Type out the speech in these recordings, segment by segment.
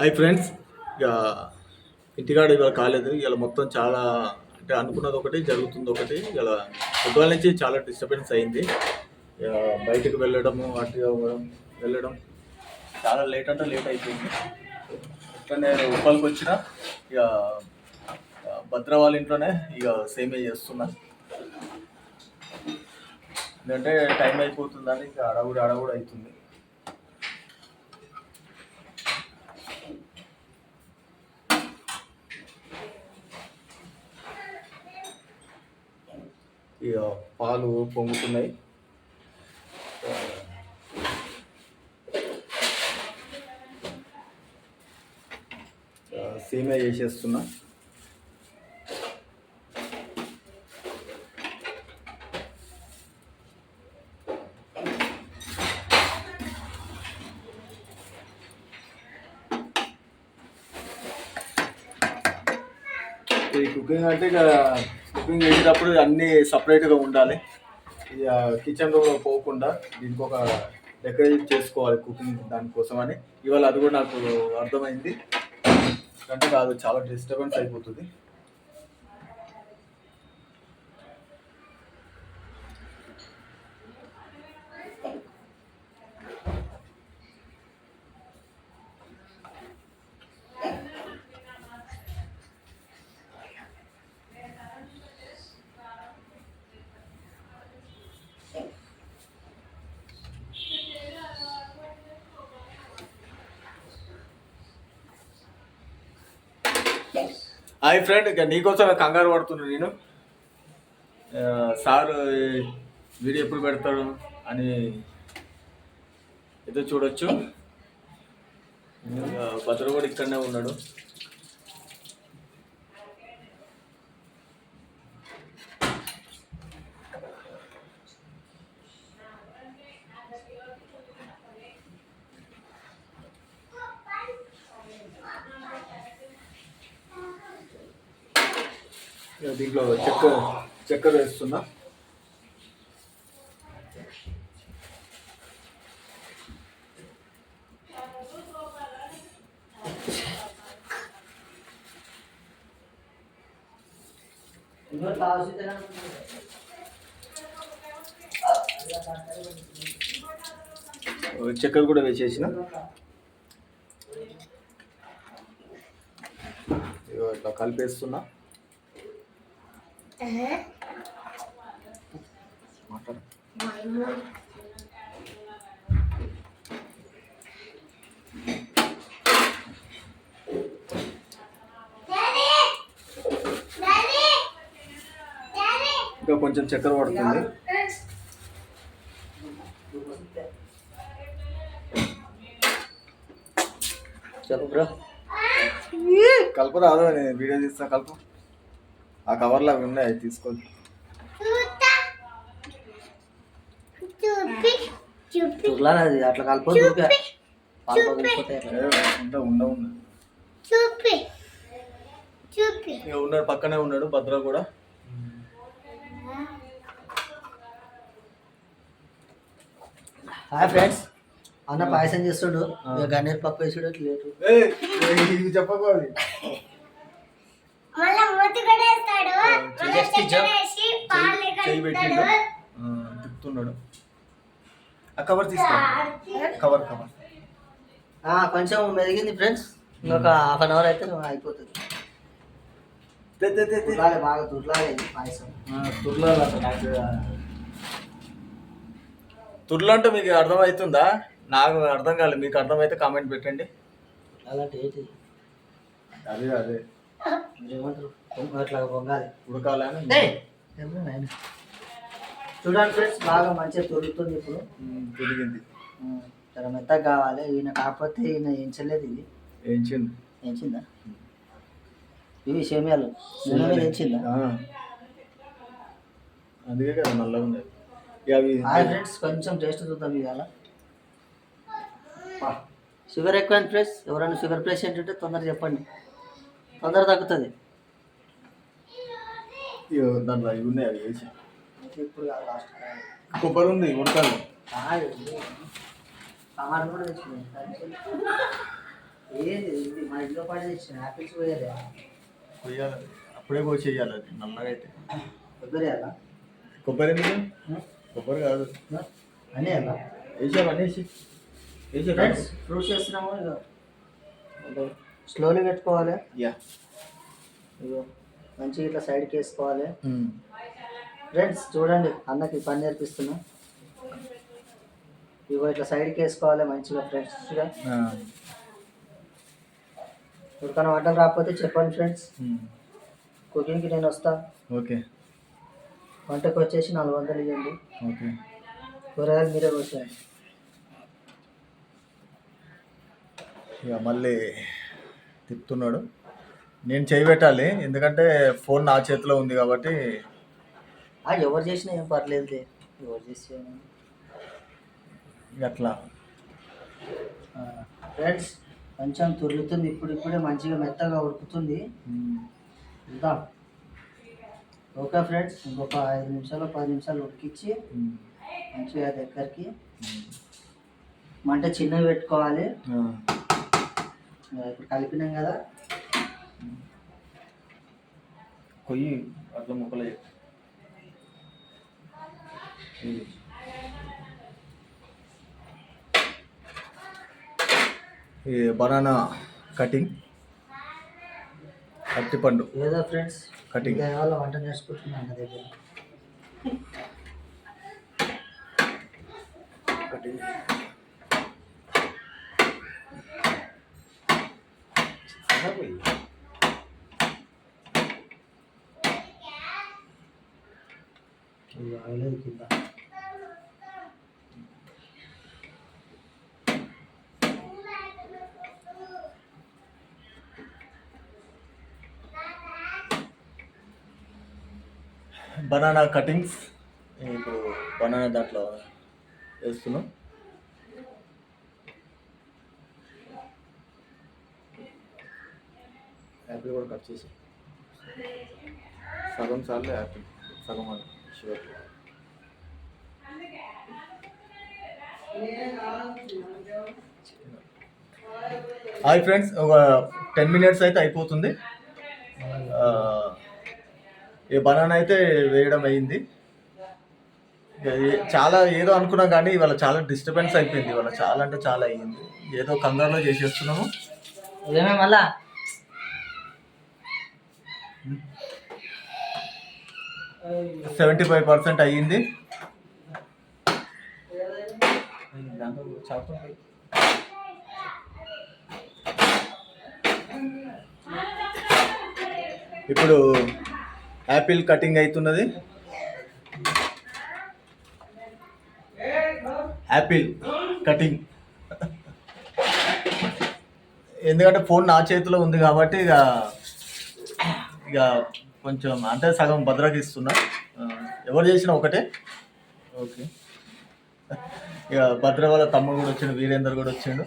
Hi friends ఇక ఇంటికాడ ఇవాళ కాలేదు. ఇలా మొత్తం చాలా అంటే అనుకున్నది ఒకటి జరుగుతుంది ఒకటి. ఇలా ఫుట్బాల్ నుంచి చాలా డిస్టర్బెన్స్ అయింది. ఇక బయటకు వెళ్ళడము అటు వెళ్ళడం చాలా లేట్ అంటే లేట్ అయిపోయింది. ఇట్లనే ఉప్పాలకు వచ్చిన ఇక భద్ర వాళ్ళ ఇంట్లోనే ఇక సేమే చేస్తున్నా. ఎందుకంటే టైం అయిపోతుందని ఇక అడవుడు అడవుడు అవుతుంది. పాలు పొంగుతున్నాయి. సేమే చేసేస్తున్నా. ఈ కుకింగ్ అంటే ఇక కుకింగ్ చేసేటప్పుడు అన్నీ సపరేట్గా ఉండాలి. ఇక కిచెన్ రూమ్లో పోకుండా దీనికి ఒక డెకరేట్ చేసుకోవాలి కుకింగ్ దానికోసం అని ఇవాళ అది కూడా నాకు అర్థమైంది. అంటే కాదు చాలా డిస్టర్బెన్స్ అయిపోతుంది. హాయ్ ఫ్రెండ్ ఇక నీకోసం కంగారు పడుతున్నాను నేను. సార్ వీడియో ఎప్పుడు పెడతాడు అని ఏదో చూడొచ్చు. ఇక భద్ర కూడా ఇక్కడనే ఉన్నాడు. దీంట్లో చక్కెర చక్కెర వేస్తున్నా. చక్కెర కూడా వేసేసిన. ఇట్లా కలిపేస్తున్నా. ఇంకా కొంచెం చక్కెర పడుతుంది. చెప్పు బ్రో. కలుపు రాదు నేను వీడియో తీస్తా కలుపు. ఆ కవర్లో అవి ఉన్నాయి తీసుకోండి. చూడలేదు అట్లా కలపదు ఉన్నాడు పక్కనే ఉన్నాడు భద్ర కూడా. హాయ్ ఫ్రెండ్స్ అన్న పాయసం చేస్తుడు ఇక గన్నేరు పప్పు వేసుడు లేటు ఏయ్, ఏయ్, ఇవి చెప్పకూడదు. మళ్ళా మూతి కూడా వేస్తాడు. మళ్ళా చేసి చక్కెర వేసి పాలు చేయి పెట్టిండు. కలుపుతాడు ఆ, తిప్పుతున్నాడు. ఆ కవర్ తీసుకో. కవర్ కవర్ ఆ, కొంచెం మెదిగింది ఫ్రెండ్స్. ఇంకొక హాఫ్ అన్ అవర్ అయితే అయిపోతుంది. బాగా పాయసం. తుర్లు అంటే మీకు అర్థమవుతుందా? నాకు అర్థం కాలేదు. మీకు అర్థమైతే కామెంట్ పెట్టండి. అలాంటి ఏంటి అదే అదే. అట్లా పొంగాలి. ఉడకాలని. చూడండి ఫ్రెండ్స్ బాగా మంచిగా తొలుగుతుంది ఇప్పుడు. ఉమ్, చాలా మెత్తగా కావాలి. ఈయన కాకపోతే ఈయన ఎంచలేదు ఇది. ఏంచింది? ఎంచిందా ఇవి సేమియాలు. నూనె మీద ఎంచిందా. అందుకే కదా నల్లగా ఉన్నాయి హాయ్ ఫ్రెండ్స్ కొంచెం టేస్ట్ చూద్దాం ఇవాళ. షుగర్ ఎక్కువ ఫ్రెండ్స్ ఎవరైనా షుగర్ పేషెంట్ ఉంటే తొందరగా చెప్పండి. తొందర తగ్గుతుంది. దాంట్లో ఇవి ఉన్నాయి అవి వేసి. ఇప్పుడు కొబ్బరి ఉంది ఉడకాలి. అప్పుడే కోసేయాలి అది నల్లగా అయితే. కొబ్బరి ఎందుకు? కొబ్బరి కాదు. అన్నీ అలా వేసాం అనేసి వేసా? ఫ్రెండ్స్ ఫ్రూట్స్ వేస్తున్నాము ఇక స్లోలీ పెట్టుకోవాలి. యా ఇగో మంచిగా ఇట్లా సైడ్కి వేసుకోవాలి. ఫ్రెండ్స్ చూడండి అన్నకి పని నేర్పిస్తున్నా. ఇగో ఇట్లా సైడ్కి వేసుకోవాలి మంచిగా ఫ్రెండ్స్గా ఎవరికైనా వంటలు రాకపోతే చెప్పండి ఫ్రెండ్స్ కుకింగ్కి నేను వస్తా. ఓకే వంటకు వచ్చేసి నాలుగు వందలు ఇవ్వండి. ఓకే కూరగాయలు మీరే వచ్చాయండి ఇక మళ్ళీ తిప్పుతున్నాడు. నేను చేయి పెట్టాలి ఎందుకంటే ఫోన్ నా చేతిలో ఉంది కాబట్టి. ఎవరు చేసినా ఏం పర్లేదు ఎవరు చేసి ఇక అట్లా ఫ్రెండ్స్ కొంచెం తుర్లుతుంది ఇప్పుడు ఇప్పుడే మంచిగా మెత్తగా ఉడుకుతుంది. చూద్దాం ఓకే ఫ్రెండ్స్ ఇంకొక ఐదు నిమిషాలు పది నిమిషాలు ఉడికిచ్చి మంచిగా దగ్గరికి మంట చిన్నవి పెట్టుకోవాలి. ఇప్పుడు కలిపినాం కదా. కొయ్యి అట్లా ముక్కలు ఈ బనానా కటింగ్. అరటిపండు ఏదో ఫ్రెండ్స్ Cutting. వాళ్ళ వంట నేర్చుకుంటున్నాను నా దగ్గర. కటింగ్. ఇది ఆగలేదు కింద బనానా కటింగ్స్ ఇప్పుడు బనానా దాంట్లో వేస్తున్నాం యాపిల్ కూడా కట్ చేసి. సగం సార్లు యాపిల్ సగం షుగర్. హాయ్ ఫ్రెండ్స్ ఒక టెన్ మినిట్స్ అయితే అయిపోతుంది. ఆ, ఈ బనానా అయితే వేయడం అయింది. చాలా ఏదో అనుకున్నా కానీ ఇవాళ చాలా డిస్టర్బెన్స్ అయిపోయింది. ఇవాళ చాలా అంటే చాలా అయ్యింది. ఏదో కంగారులో చేసేస్తున్నాము. మళ్ళా? సెవెంటీ ఫైవ్ పర్సెంట్ అయ్యింది. ఇప్పుడు యాపిల్ కటింగ్ అవుతున్నది. Apple cutting. ఎందుకంటే ఫోన్ నా చేతిలో ఉంది కాబట్టి ఇక ఇక కొంచెం అంటే సగం భద్రకి ఇస్తున్నా. ఆ, ఎవరు చేసినా ఒకటే. ఓకే. ఇక భద్ర వాళ్ళ తమ్ముడు కూడా వచ్చిండు వీరేందర్ కూడా వచ్చిండు.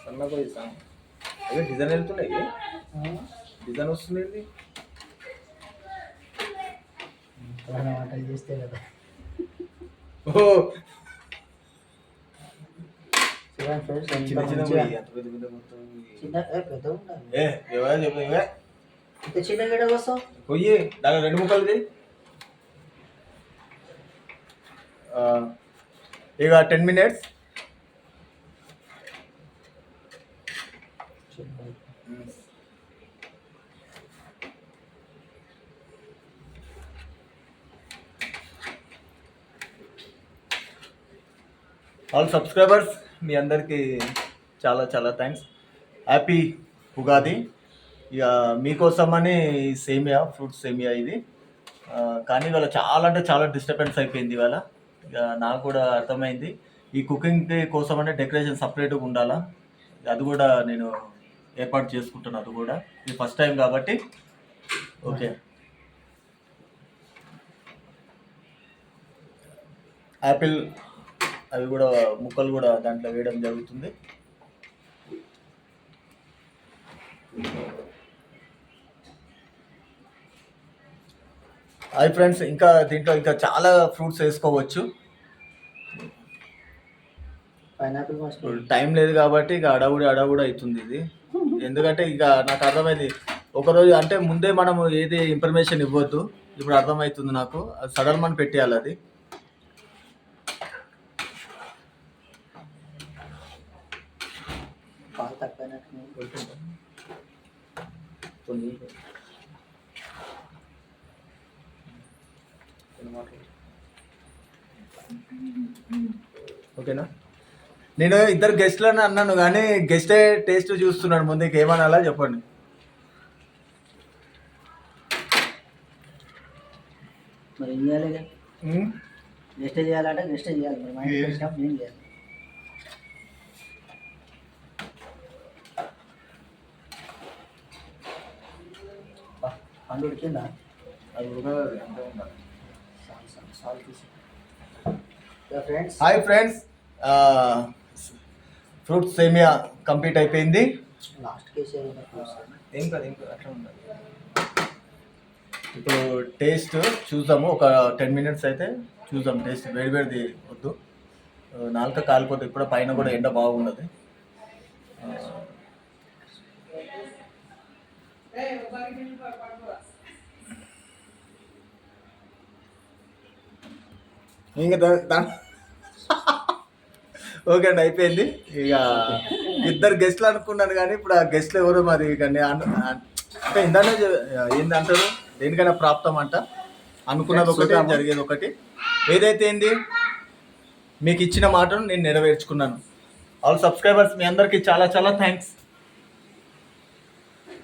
సన్నగా ఇస్తాను. అదే డిజైన్ వెళ్తున్నాయి. డిజైన్ వస్తుంది ఎవరైనా వంటలు చేస్తే కదా ఓ చూడండి ఫ్రెండ్స్ ఎంత చిన్న చిన్న మంచిగా- అంత పెద్ద పెద్ద మొత్తం చిన్న ఏ పెద్ద ఉండాలి ఏ ఎవరా చెప్పు ఇవే ఇంత చిన్న గడ కోసం పొయ్యి దాని రెండు ముక్కలు చేయి ఆ, ఇక టెన్ మినిట్స్ ఆల్ సబ్స్క్రైబర్స్ మీ అందరికీ చాలా చాలా థ్యాంక్స్ హ్యాపీ ఉగాది. ఇక మీకోసమని సేమియా ఫ్రూట్ సేమియా ఇది. కానీ ఇవాళ చాలా అంటే చాలా డిస్టర్బెన్స్ అయిపోయింది ఇవాళ. ఇక నాకు కూడా అర్థమైంది. ఈ కుకింగ్ కోసమనే డెకరేషన్ సపరేట్గా ఉండాలా? అది కూడా నేను ఏర్పాటు చేసుకుంటున్నాను అది కూడా. ఇది ఫస్ట్ టైం కాబట్టి. ఓకే యాపిల్ అవి కూడా ముక్కలు కూడా దాంట్లో వేయడం జరుగుతుంది. హాయ్ ఫ్రెండ్స్ ఇంకా దీంట్లో ఇంకా చాలా ఫ్రూట్స్ వేసుకోవచ్చు. టైం లేదు కాబట్టి ఇక అడవుడి అడవుడు అవుతుంది ఇది. ఎందుకంటే ఇక నాకు అర్థమైంది ఒకరోజు అంటే ముందే మనము ఏది ఇన్ఫర్మేషన్ ఇవ్వద్దు. ఇప్పుడు అర్థమవుతుంది నాకు అది సడన్ మన పెట్టేయాలి అది. ఓకేనా? నేను ఇద్దరు గెస్ట్లని అన్నాను కానీ గెస్టే టేస్ట్ చూస్తున్నాడు ముందు ఇంక ఏమనాలా చెప్పండి. మరి ఏం చేయాలి గెస్ట్ చేయాలంటే గెస్ట్ చేయాలి. మరి మా చేయాలి బా, పండు ఉడికిందా అది ఉడకదు, అంతే ఉండాలి. చాలు చాలు చాలు తీసి. ఫ్రెండ్స్. Hi friends. ఫ్రూట్ సేమియా కంప్లీట్ అయిపోయింది. లాస్ట్ కేసు ఏం కాదు ఏం కాదు అట్లా ఉండాలి. ఇప్పుడు టేస్ట్ చూద్దాము. ఒక టెన్ మినిట్స్ అయితే చూద్దాం. టేస్ట్ వేడి వేడిది వద్దు. నాలుక కాలిపోతే ఇప్పుడు పైన కూడా ఎండ బాగున్నది ఇంకా ఓకే అండి అయిపోయింది. ఇక ఇద్దరు గెస్ట్లు అనుకున్నాను కానీ ఇప్పుడు ఆ గెస్ట్లు ఎవరు మరి ఇక అంటే ఇందానే ఏందంటారు? దేనికైనా ప్రాప్తం అంట. అనుకున్నది ఒకటి జరిగేది ఒకటి. ఏదైతే ఏంది? మీకు ఇచ్చిన మాటను నేను నెరవేర్చుకున్నాను. ఆల్ సబ్స్క్రైబర్స్ మీ అందరికీ చాలా చాలా థ్యాంక్స్